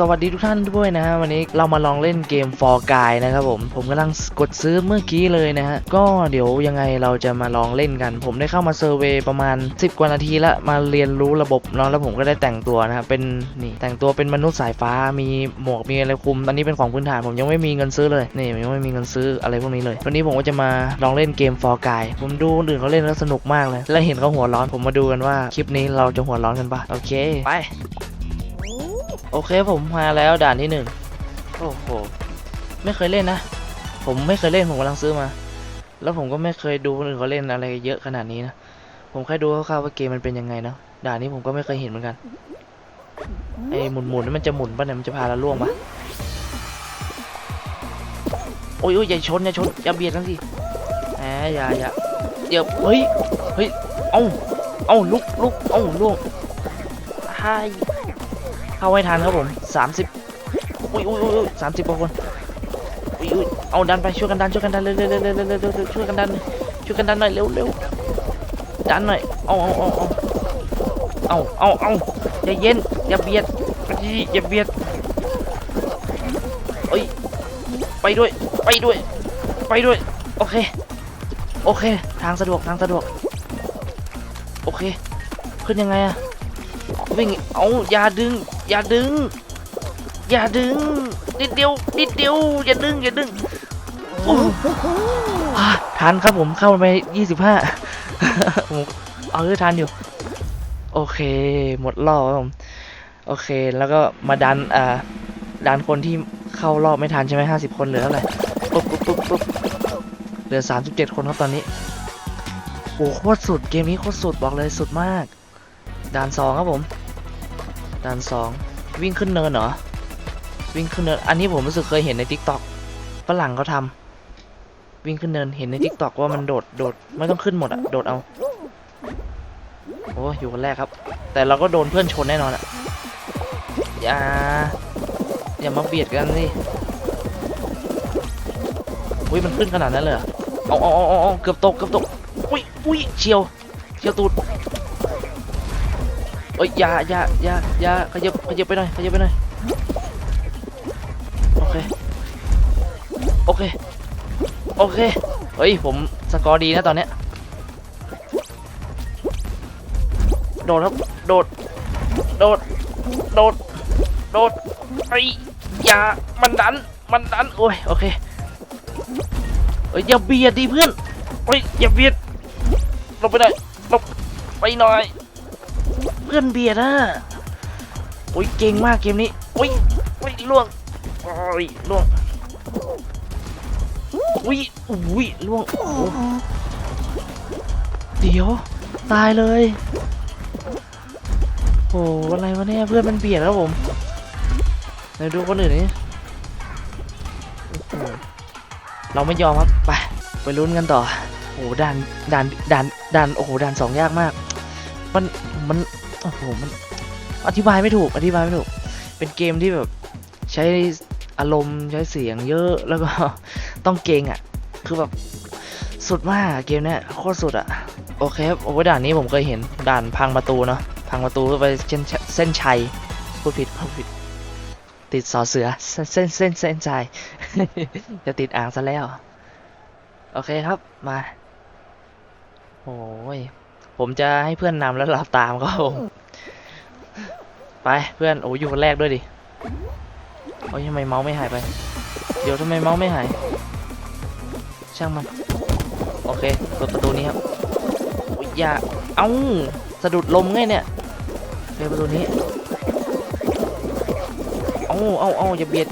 สวัสดีทุกท่านด้วยนะฮะวันนี้เรามาลองเล่นเกม For Guy นะครับผม ผมกำลังกดซื้อเมื่อกี้เลยนะฮะ ก็เดี๋ยวยังไงเราจะมาลองเล่นกัน ผมได้เข้ามาเซอร์เวยประมาณ 10 กว่านาทีละมาเรียนรู้ระบบเนาะแล้วผมก็ได้แต่งตัวนะครับเป็นนี่แต่งตัวเป็นมนุษย์สายฟ้ามีหมวกมีอะไรคุมอันนี้เป็นของพื้นฐานผมยังไม่มีเงินซื้อเลยนี่ยังไม่มีเงินซื้ออะไรพวกนี้เลยวันนี้ผมก็จะมาลองเล่นเกม For Guy ผมดูคนอื่นเขาเล่นแล้วสนุกมากเลย แล้วเห็นเขาหัวร้อนผมมาดูกันว่าคลิปนี้เราจะหัวร้อนกันปะโอเคไป โอเคผมมาแล้วด่านที่หนึ่งโอ้โหไม่เคยเล่นนะ ผมไม่เคยเล่นผมกำลังซื้อมา แล้วผมก็ไม่เคยดูคนอื่นเขาเล่นอะไรเยอะขนาดนี้นะผมแค่ดูคร่าวๆว่าเกมมันเป็นยังไงเนาะด่านนี้ผมก็ไม่เคยเห็นเหมือนกันไอ้หมุนๆนี่มันจะหมุนป่ะเนี่ยมันจะพาเราล่วงปะโอ้ยโอ้ยอย่าชนอย่าชนอย่าเบียดกันสิแหมอย่าอย่าเดี๋ยวเฮ้ยเฮ้ยเอ้าเอ้าลุกลุกเอ้าล่วงไฮ เข้าให้ทันครับผมสามสิบอุ้ยอุ้ยอุ้ยสามสิบกว่าคนอุ้ยอุ้ยเอาดันไปช่วยกันดันช่วยกันดันเร็วเร็วเร็วเร็วเร็วเร็วเร็วช่วยกันดันช่วยกันดันหน่อยเร็วเร็วดันหน่อยเอาเอาเอาเอาเอาเอาเอาอย่าเย็นอย่าเบียดอย่าเบียดเอ้ยไปด้วยไปด้วย ไปด้วยโอเคโอเค ทางสะดวกทางสะดวก โอเค ขึ้นยังไงอะ วิ่งเอาอย่าดึง อย่าดึง อย่าดึง นิดเดียว นิดเดียว อย่าดึง อย่าดึงโอ้อะทันครับผมเข้าไปยี่สิบห้าผมเอาคือทันอยู่ โอเค หมดรอบครับผม โอเค แล้วก็มาดัน อ่า ดันคนที่เข้ารอบไม่ทันใช่ไหมห้าสิบคนเหลือเท่าไหร่ปุ๊บปุ๊บปุ๊บปุ๊บเหลือสามสิบเจ็ดคนครับตอนนี้ โอ้โหโคตรสุด เกมนี้โคตรสุดบอกเลยสุดมากด่านสองครับผม ด่านสองวิ่งขึ้นเนินเหรอ วิ่งขึ้นเนิน อันนี้ผมรู้สึกเคยเห็นใน t ิ k t o k ฝรั่งเขาทำวิ่งขึ้นเนินเห็นใน t ิ k t o k ว่ามันโดดโดดไม่ต้องขึ้นหมดอะโดดเอาโอ้อยู่กันแรกครับ แต่เราก็โดนเพื่อนชนแน่นอนอะอย่าอย่ามาเบียดกันสิอุ้ยมันขึ้นขนาดนั้นเลยเหรอเอาเอาเอาเอาเอาเกือบตกเกือบตกอุ้ยอุ้ยเฉียวเฉียวตูด เอ้ยอย่าอย่าอย่าอย่าขยับขยับไปหน่อยขยับไปหน่อยโอเคโอเคโอเคเฮ้ยผมสกอร์ดีนะตอนเนี้ยโดดครับโดดโดดโดดโดดไอ้ยอย่ามันดันมันดันโอ้ยโอเคเอ้ยอย่าเบียดดิเพื่อนเฮ้ยอย่าเบียดลงไปหน่อยลงไปหน่อย เพื่อนเบียดอะโอ้ยเก่งมากเกมนี้โอ้ยโอ้ยล่วงโอ้ยล่วงอุ้ยอุ้ยล่วงโอ้โหเดี๋ยว ตายเลยโอ้อะไรวะเนี่ยเพื่อนมันเบียดแล้วผมไหนดูคนอื่นนี่เราไม่ยอมครับไปไปลุ้นกันต่อโอ้ด่านด่านด่านด่านโอ้โหด่านสองยากมาก มันมัน โอ้โหมันอธิบายไม่ถูกอธิบายไม่ถูก เป็นเกมที่แบบใช้อารมณ์ใช้เสียงเยอะแล้วก็ต้องเก่งอะ คือแบบสุดมากเกมเนี้ยโคตรสุดอะ โอเคครับโอ้ด่านนี้ผมเคยเห็นด่านพังประตูเนาะพังประตูไปเส้นเส้นชัยพูดผิดพูดผิด ติดสอเสือเส้นเส้นเส้นชัยจะติดอ่างซะแล้ว โอเคครับมาโอ้ย ผมจะให้เพื่อนนำแล้วเราตามครับผม ไปเพื่อนโอ้ยอยู่คนแรกด้วยดิโอ้ยทำไมเมาส์ไม่หายไป เดี๋ยวทำไมเมาส์ไม่หาย ช่างมัน โอเคเปิดประตูนี้ครับโอ้ยอย่าเอ้าสะดุดลมไงเนี่ยเปิดประตูนี้เอ้าเอ้าเอ้าอย่าเบียด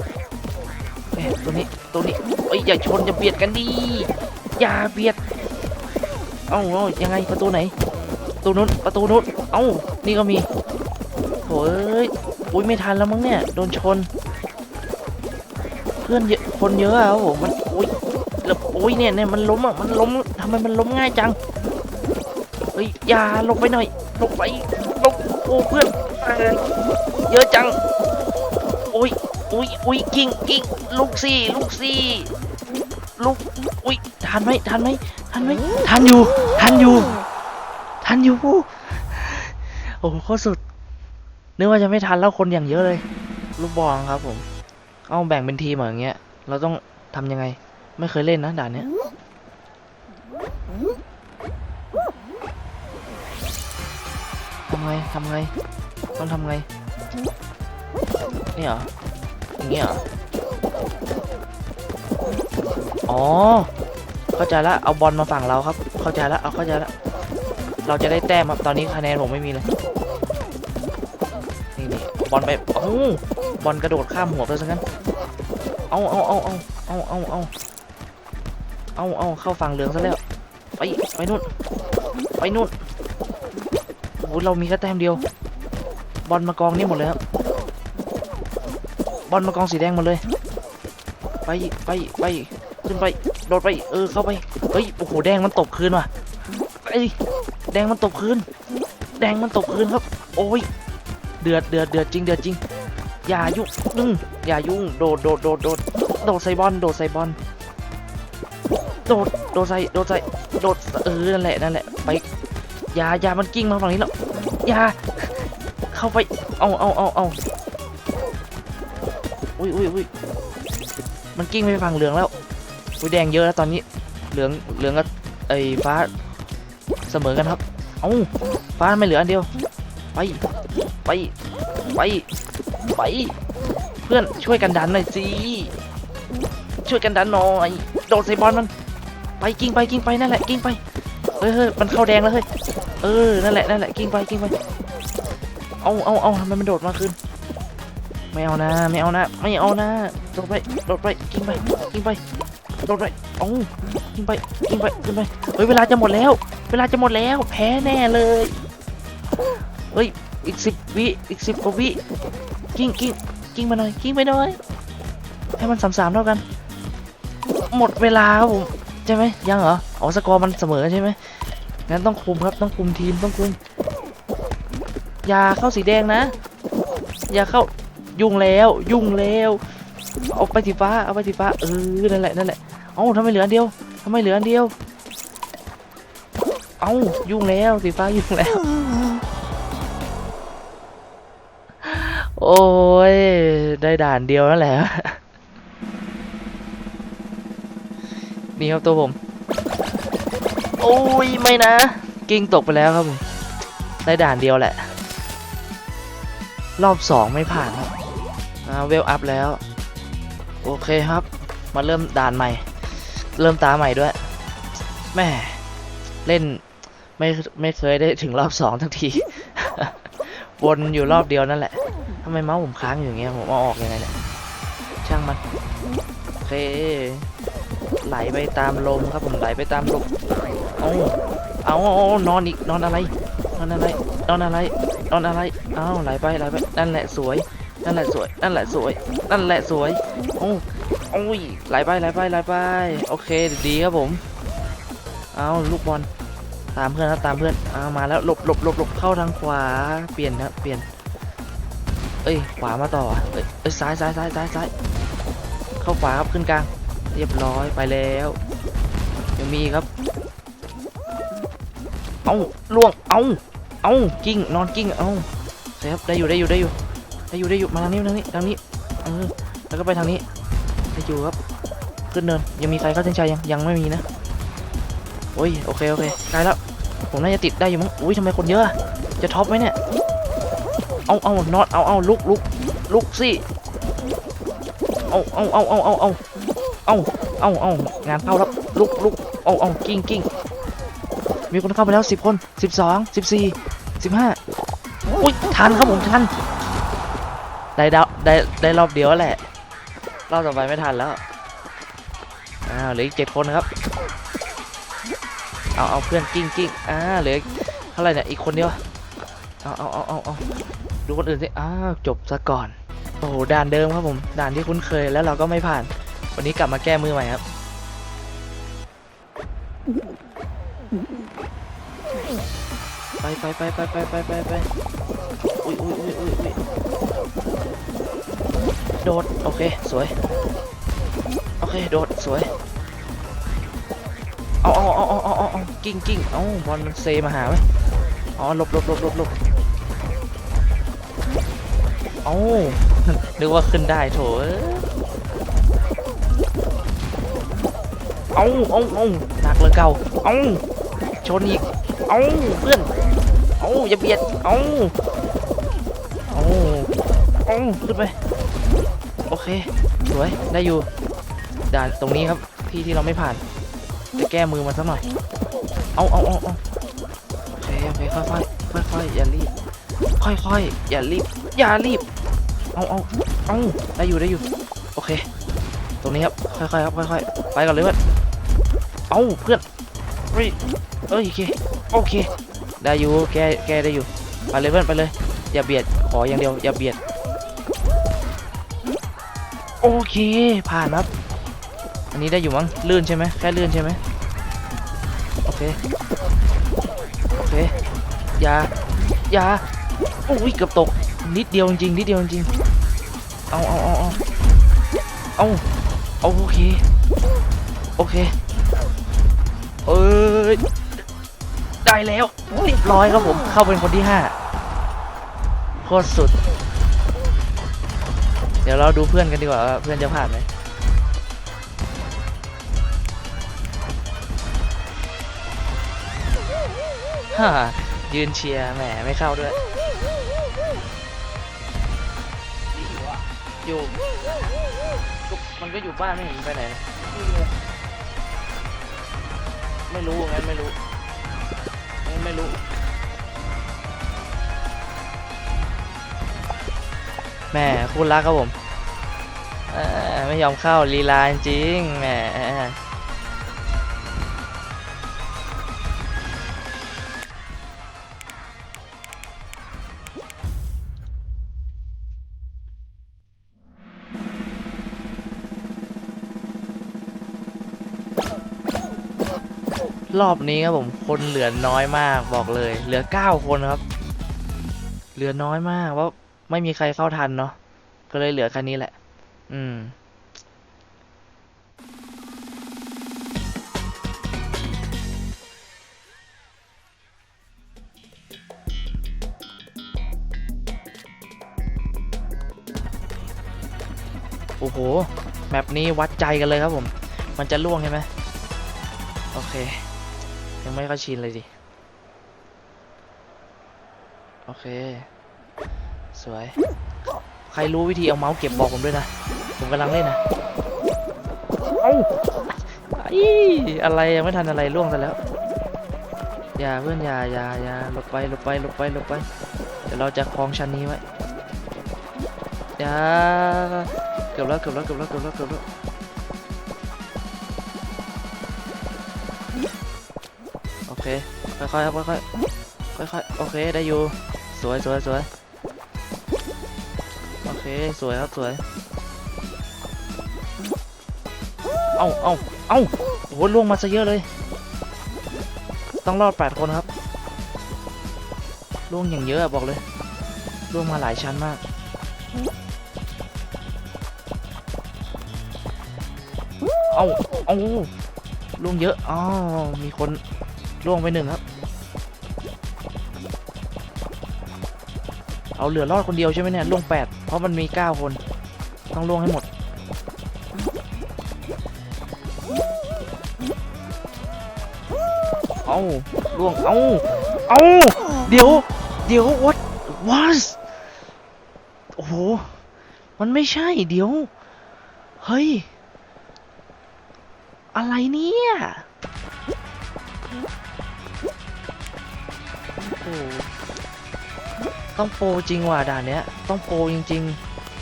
เอ้ยตัวนี้ตัวนี้เอ้ยอย่าชนอย่าเบียดกันดิอย่าเบียดเอ้าเอ้ายังไงประตูไหน ประตูนู้นประตูนู้นเอ้านี่ก็มีโอ้ยอุ้ยไม่ทันแล้วมั้งเนี่ยโดนชน เพื่อนเยอะคนเยอะอะครับผมมันอุ้ยแล้วอุ้ยเนี่ยเนี่ยมันล้มอะมันล้มทำไมมันล้มง่ายจังเฮ้ยอย่าลงไปหน่อยลงไปลงโอ้เพื่อนเยอะจังอุ้ยอุ้ยอุ้ยกิ้งกิ้งลูกซี่ลูกซี่ลูกอุ้ยทันไหมทันไหมทันไหมทันอยู่ทันอยู่ นอยู่ โอ้โหโคตรสุด นึกว่าจะไม่ทันแล้วคนอย่างเยอะเลย ลูกบอลครับผม เอาแบ่งเป็นทีมอย่างเงี้ย เราต้องทำยังไง ไม่เคยเล่นนะด่านเนี้ยทำไงทำไง ต้องทำไง นี่เหรอ อย่างเงี้เหรอ อ๋อ เข้าใจละ เอาบอลมาฝั่งเราครับ เข้าใจละ เอาเข้าใจละ เราจะได้แต้มครับตอนนี้คะแนนผมไม่มีเลยนี่นี่บอลไปเอ้าบอลกระโดดข้ามหัวไปซะงั้นเอาเอาเอาเอาเอาเอาเอาเอาเอาเข้าฝั่งเหลืองซะแล้วไปไปนู่นไปนู่นโอ้เรามีแค่แต้มเดียว บอลมากองนี่หมดเลยครับบอลมากองสีแดงหมดเลย ไปไปไปขึ้นไปโดดไปเออเข้าไปเฮ้ยโอ้โหแดงมันตบคืนว่ะไอ้ย ดงมันตบคืน แดงมันตบคืนครับ โอ้ย เดือดเดือดเดือดจริงเดือดจริง อย่ายุ่งนึงอย่ายุ่ง โดดโดดโดดโดดโดดใส่บอลโดดใส่บอลโดดโดดใส่โดดใส่โดดเออนั่นแหละนั่นแหละไปอย่าอย่ามันกิ้งมาฝั่งนี้แล้วอย่าเข้าไปเอาเอาเอาเอาอุ้ยอุ้ยอุ้ยมันกิ้งไปฝั่งเหลืองแล้วอุ้ยแดงเยอะแล้วตอนนี้เหลืองเหลืองกับไอ้ฟ้า เสมอกันครับ เอ้าฟ้าไม่เหลืออันเดียว ไป ไป ไป ไป เพื่อนช่วยกันดันหน่อยสิ ช่วยกันดันหน่อย โดดใส่บอลมัน ไปกิ้งไปกิ้งไปนั่นแหละกิ้งไป เฮ้ยเฮ้ยมันเข้าแดงแล้วเฮ้ย เออ นั่นแหละนั่นแหละกิ้งไปกิ้งไป เอาเอาเอาทำไมมันโดดมาคืนไม่เอานะไม่เอานะไม่เอานะโดดไปโดดไปกิ้งไปกิ้งไปโดดไปเอากิ้งไปกิ้งไปกิ้งไปเฮ้ยเวลาจะหมดแล้ว เวลาจะหมดแล้วแพ้แน่เลยเฮ้ยอีกสิบวิอีกสิบกว่าวิกิ้งกิ้งกิ้งมาหน่อยกิ้งไปหน่อยให้มันสามสามเท่ากัน หมดเวลาครับผมใช่ไหมยังเหรออ๋อสกอร์มันเสมอใช่ไหมงั้นต้องคุมครับต้องคุมทีมต้องคุมอย่าเข้าสีแดงนะ อย่าเข้ายุ่งแล้ว ยุ่งแล้วเอาไปสีฟ้าเอาไปสีฟ้าเออนั่นแหละนั่นแหละเอ้าทำไมเหลืออันเดียวทำไมเหลืออันเดียว อ้ายุ่งแล้วสีฟ้ายุ่งแล้ว โอ้ย ได้ด่านเดียวนั่นแหละนี่ครับตัวผม โอ้ย ไม่นะ กิ้งตกไปแล้วครับผม ได้ด่านเดียวแหละ รอบสองไม่ผ่านครับเวลอัพแล้ว โอเคครับ มาเริ่มด่านใหม่ เริ่มตาใหม่ด้วยแม่เล่น ไม่ไม่เคยได้ถึงรอบสองทั้งที วนอยู่รอบเดียวนั่นแหละทำไมเมาส์ผมค้างอยู่อย่างเงี้ยผมเอาออกยังไงเนี่ยช่างมันโอเคไหลไปตามลมครับผมไหลไปตามลมเอาเอาเอาเอานอนอีกนอนอะไรนอนอะไรนอนอะไรนอนอะไรเอาไหลไปไหลไปนั่นแหละสวยนั่นแหละสวยนั่นแหละสวยนั่นแหละสวยโอ้โอ้ยไหลไปไหลไปไหลไปโอเคดีครับผมเอาลูกบอล ตามเพื่อนครับตามเพื่อนเอามาแล้วหลบหลบหลบหลบเข้าทางขวาเปลี่ยนครับเปลี่ยน เอ้ยขวามาต่อเอ้ยเอ้ยซ้ายซ้ายซ้ายซ้ายซ้ายเข้าขวาครับขึ้นกลาง เรียบร้อยไปแล้วยังมีครับ เอาล่วงเอาเอากิ้งนอนกิ้งเอาเซฟได้อยู่ได้อยู่ได้อยู่ได้อยู่ได้อยู่มาทางนี้ทางนี้ทางนี้เออแล้วก็ไปทางนี้ได้อยู่ครับขึ้นเนินยังมีใครเข้าเส้นชัยยังยังไม่มีนะโอ้ยโอเคโอเคใกล้แล้ว ผมน่าจะติดได้อยู่มั้งอุ้ยทำไมคนเยอะ จะท็อปไหมเนี่ย เอาเอานอตเอาเอาลุกลุกลุกสิเอาเอาเอาเอาเอาเอาเอาเอาเอางานเข้าแล้วลุกลุกเอาเอากิ้งกิ้งมีคนเข้าไปแล้วสิบคนสิบสองสิบสี่สิบห้าอุ้ยทันครับผมทันได้ดาวได้ได้รอบเดียวแหละ รอบต่อไปไม่ทันแล้วอ้าวเหลืออีกเจ็ดคนครับ เอาเอาเพื่อนกิ้งกิ้งอ่าเหลือเท่าไหร่เนี่ยอีกคนเดียวเอาเอาเอาเอาเอาดูคนอื่นสิอ้าวจบซะก่อนโอ้โหด่านเดิมครับผมด่านที่คุ้นเคยแล้วเราก็ไม่ผ่าน วันนี้กลับมาแก้มือใหม่ครับไปไปไปไปไปไปไปไปอุ้ยอุ้ยอุ้ยอุ้ยอุ้ยโดด โอเค สวย โอเค โดด สวย เอาเอาเอาเอาเอาเอาเอกิ้งกิ้งเอาบอลมันเซมาหาไหมอ๋อหลบหลบหลบหลบหลบเอานึกว่าขึ้นได้โถเอ้ยเอ้าเอาเอาหนักเลยเก่าเอาชนอีกเอาเพื่อนเอาอย่าเบียดเอาเอาเอาขึ้นไปโอเคสวยได้อยู่ด่านตรงนี้ครับที่ที่เราไม่ผ่าน จะแก้มือมันสักหน่อย เอาเอาเอาเอาโอเคโอเคค่อยค่อยค่อยค่อยๆอย่ารีบ ค่อยค่อยๆอย่ารีบ อย่ารีบ เอาเอาเอาได้อยู่ได้อยู่ โอเค ตรงนี้ครับ ค่อยๆครับ ค่อยๆไปก่อนเลยเพื่อน เอาเพื่อนเฮ้ยเอ้ยโอเค โอเค ได้อยู่ แก้แก้ได้อยู่ ไปเลยเพื่อนไปเลย อย่าเบียด ขออย่างเดียว อย่าเบียด โอเค ผ่านครับ อันนี้ได้อยู่มั้งลื่นใช่ไหมแค่ลื่นใช่ไหมโอเคโอเคอย่าอย่าโอ้ยเกือบตกนิดเดียวจริงนิดเดียวจริงเอาเอาเอาเอาเอาเอาโอเคโอเคเอ้ยได้แล้วเรียบร้อยครับผมเข้าเป็นคนที่ห้าโคตรสุด เดี๋ยวเราดูเพื่อนกันดีกว่าเพื่อนจะผ่านไหม ยืนเชียร์แหมไม่เข้าด้วย อยู่ มันก็อยู่บ้านไม่เห็นไปไหนไม่รู้งั้นไม่รู้งั้นไม่รู้แหมคุณรักครับผมไม่ยอมเข้าลีลาจริงแหม รอบนี้ครับผมคนเหลือน้อยมากบอกเลย เหลือ9คนครับ เหลือน้อยมากว่าไม่มีใครเข้าทันเนาะก็เลยเหลือแค่นี้แหละ อืมโอ้โห แมปนี้วัดใจกันเลยครับผม มันจะล่วงใช่ไหม โอเค ยังไม่ค่อยชินเลยดิ โอเค สวย ใครรู้วิธีเอาเมาส์เก็บบอกผมด้วยนะ ผมกำลังเล่นนะเอ้าอีอะไรยังไม่ทันอะไรล่วงซะแล้ว อย่าเพื่อนอย่าอย่าอย่าหลบไปหลบไปหลบไปหลบไป เดี๋ยวเราจะคลองชั้นนี้ไว้ อย่า เกือบแล้วเกือบแล้วเกือบแล้วเกือบแล้วเกือบแล้ว เคค่อยๆครับค่อยๆค่อยๆโอเคได้อยู่สวยสวยสวยโอเคสวยครับสวยเอ้าเอ้าเอ้าโอ้โหล่วงมาซะเยอะเลย ต้องรอดแปดคนครับล่วงอย่างเยอะอะบอกเลยล่วงมาหลายชั้นมากเอ้าเอ้าล่วงเยอะอ๋อมีคน ล่วงไปหนึ่งครับ เอาเหลือรอดคนเดียวใช่ไหมเนี่ยล่วงแปดเพราะมันมีเก้าคน ต้องล่วงให้หมด เอาล่วง เอาเอาเดี๋ยว เดี๋ยว what was โอ้โห มันไม่ใช่ เดี๋ยว เฮ้ย อะไรเนี่ย หต้องโปรจริงว่ะด่านเนี้ย ต้องโปรจริง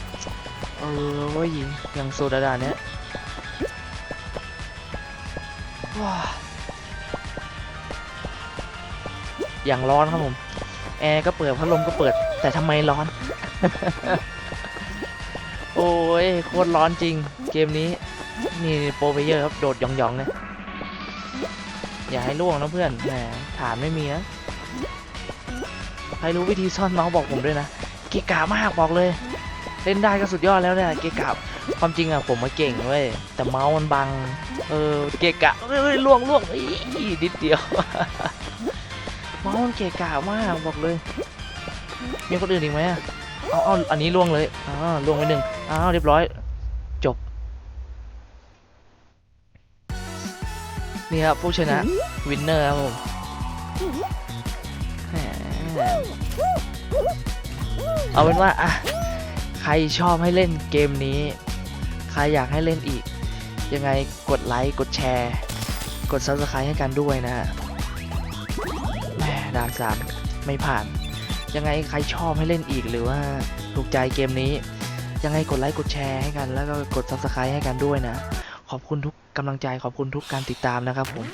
ๆ เออว่ายิงอย่างสุดอะด่านเนี้ยว้าอย่างร้อนครับผม แอร์ก็เปิดพัดลมก็เปิด แต่ทำไมร้อน โอ้ยโคตรร้อนจริง เกมนี้ นี่โปรเพเยอร์ครับ โดดหยองๆเลยอย่าให้ล่วงนะเพื่อนแหมฐานไม่มีนะ รรู้วิธีซ่อนเมาส์บอกผมด้วยนะ เกะกะมากบอกเลย เล่นได้ก็สุดยอดแล้วเนี่ยเกะกะความจริงอะผมมาเก่งเว้ยแต่เมาส์มันบัง เออเกะกะเอ้ยล่วงล่วงอีนิดเดียว เมาส์มันเกะกะมากบอกเลย มีคนอื่นอีกไหมอะเอาเอาอันนี้ล่วงเลยอ้าวล่วงไปหนึ่งอ้าวเรียบร้อย จบ นี่ครับผู้ชนะ วินเนอร์ครับผม เอาเป็นว่าอะใครชอบให้เล่นเกมนี้ ใครอยากให้เล่นอีก ยังไงกดไลค์กดแชร์ กด subscribe ให้กันด้วยนะฮะแหมด่านสามไม่ผ่าน ยังไงใครชอบให้เล่นอีกหรือว่าถูกใจเกมนี้ ยังไงกดไลค์กดแชร์ให้กัน แล้วก็กด subscribe ให้กันด้วยนะ ขอบคุณทุกกำลังใจขอบคุณทุกการติดตามนะครับผม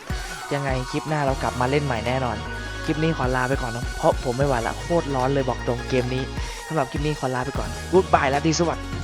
ยังไงคลิปหน้าเรากลับมาเล่นใหม่แน่นอน คลิปนี้ขอลาไปก่อนนะเพราะผมไม่ไหวละโคตรร้อนเลยบอกตรงเกมนี้สำหรับคลิปนี้ขอลาไปก่อนกู๊ดบายและดีสวัสดี